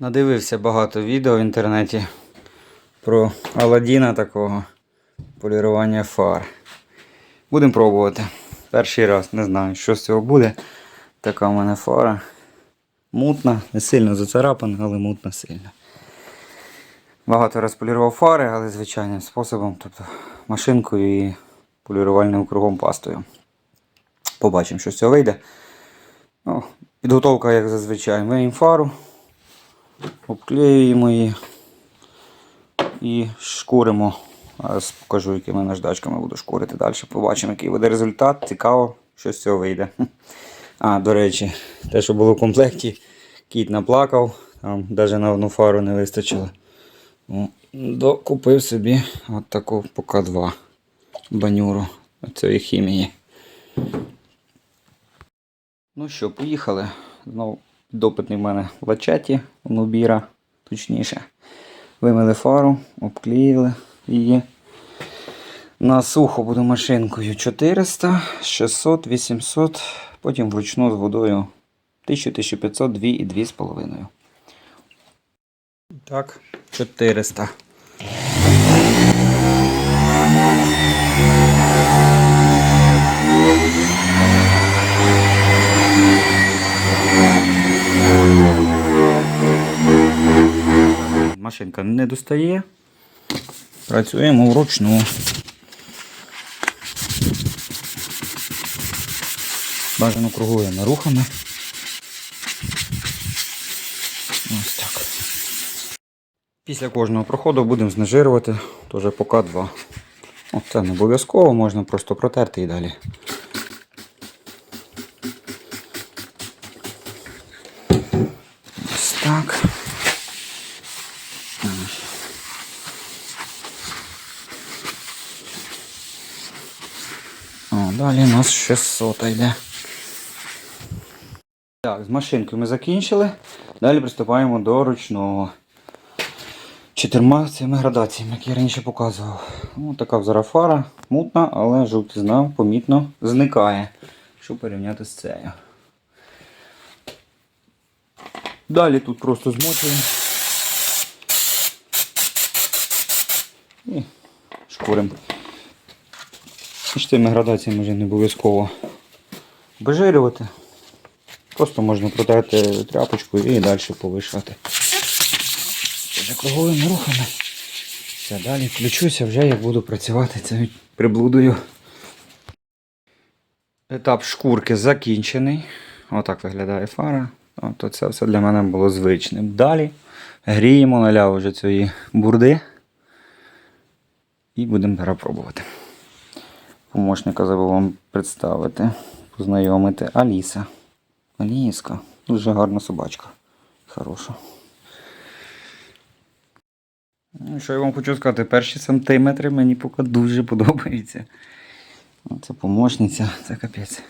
Надивився багато відео в інтернеті про Аладдіна такого полірування фар. Будемо пробувати. Перший раз не знаю, що з цього буде. Така в мене фара. Мутна, не сильно зацарапана, але мутна сильно. Багато раз полірував фари, але звичайним способом, тобто машинкою і полірувальним кругом пастою. Побачимо, що з цього вийде. Ну, підготовка, як зазвичай, миємо фару, обклеюємо її і шкуримо. Зараз покажу, якими наждачками буду шкурити далі. Побачимо, який буде результат. Цікаво, що з цього вийде. А, до речі, те, що було в комплекті, кіт наплакав, там навіть на одну фару не вистачило. Ну, Докупив собі от таку пока 2 банюру цієї хімії. Ну що, поїхали. Знову допитний в мене в лачеті у Нубіра, точніше. Вимили фару, обклеїли її. На сухо буду машинкою 400, 600, 800, потім вручну з водою 1000, 1500, 2 і 2,5. Так, 400. Машинка не достає. Працюємо вручну. Бажано кругуємо рухами. Ось так. Після кожного проходу будемо знежирувати, теж поки два. О, це не обов'язково, можна просто протерти і далі. Далі у нас 600 йде. Так, з машинкою ми закінчили. Далі приступаємо до ручного. Чотирма цими градаціями, які я раніше показував. Ну, така зараз фара, мутна, але жовтизна помітно зникає. Що порівняти з цією. Далі тут просто змочуємо. І шкуримо. І цими градаціями вже не обов'язково обезжирювати. Просто можна протерти тряпочкою і далі повишати. Вже круговими рухами. Все, далі включуся вже як буду працювати цією приблудою. Етап шкурки закінчений. Отак виглядає фара. Тобто це все для мене було звичним. Далі гріємо наляв вже цієї бурди. І будемо перепробувати. Помощника забув вам представити, познайомити Аліса. Аліска. Дуже гарна собачка. Хороша. Ну, що я вам хочу сказати, перші сантиметри мені поки дуже подобаються. Це помощниця, це капець.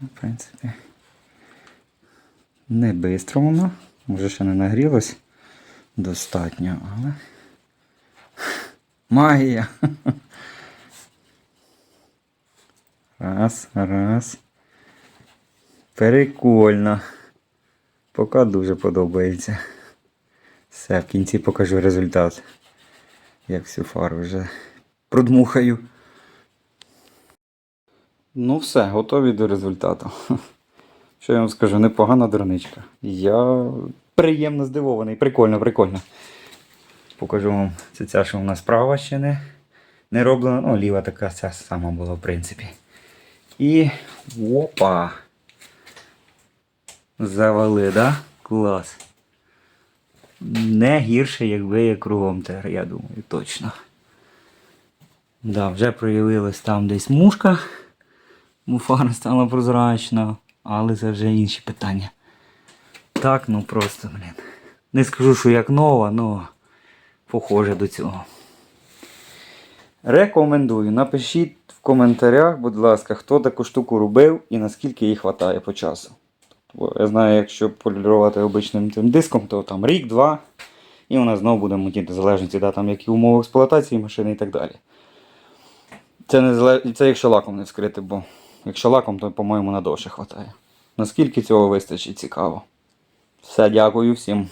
В принципі, не бистро воно, може ще не нагрілось достатньо, але магія. Раз, раз. Прикольно. Поки дуже подобається. Все, в кінці покажу результат. Як всю фару вже продмухаю. Ну все, готові до результату. Що я вам скажу, непогана дроничка. Я приємно здивований. Прикольно, прикольно. Покажу вам це ця, що у нас права ще не, не роблена. Ну, ліва така ця сама була, в принципі. І опа! Завали, да? Клас. Не гірше, якби я кругом тер, я думаю, точно. Да, вже проявилась там десь мушка. Муфара стала прозрачна, але це вже інші питання. Так, ну просто, блін. Не скажу, що як нова, але похоже до цього. Рекомендую. Напишіть коментарях, будь ласка, хто таку штуку робив і наскільки їй вистачає по часу. Бо я знаю, якщо полірувати обичним цим диском, то там рік-два, і вона знову буде мутіти, залежності, да, там, які умови експлуатації машини і так далі. Це, не зале- це якщо лаком не вскрити, бо якщо лаком, то, по-моєму, надовше вистачає. Наскільки цього вистачить, цікаво. Все, дякую всім.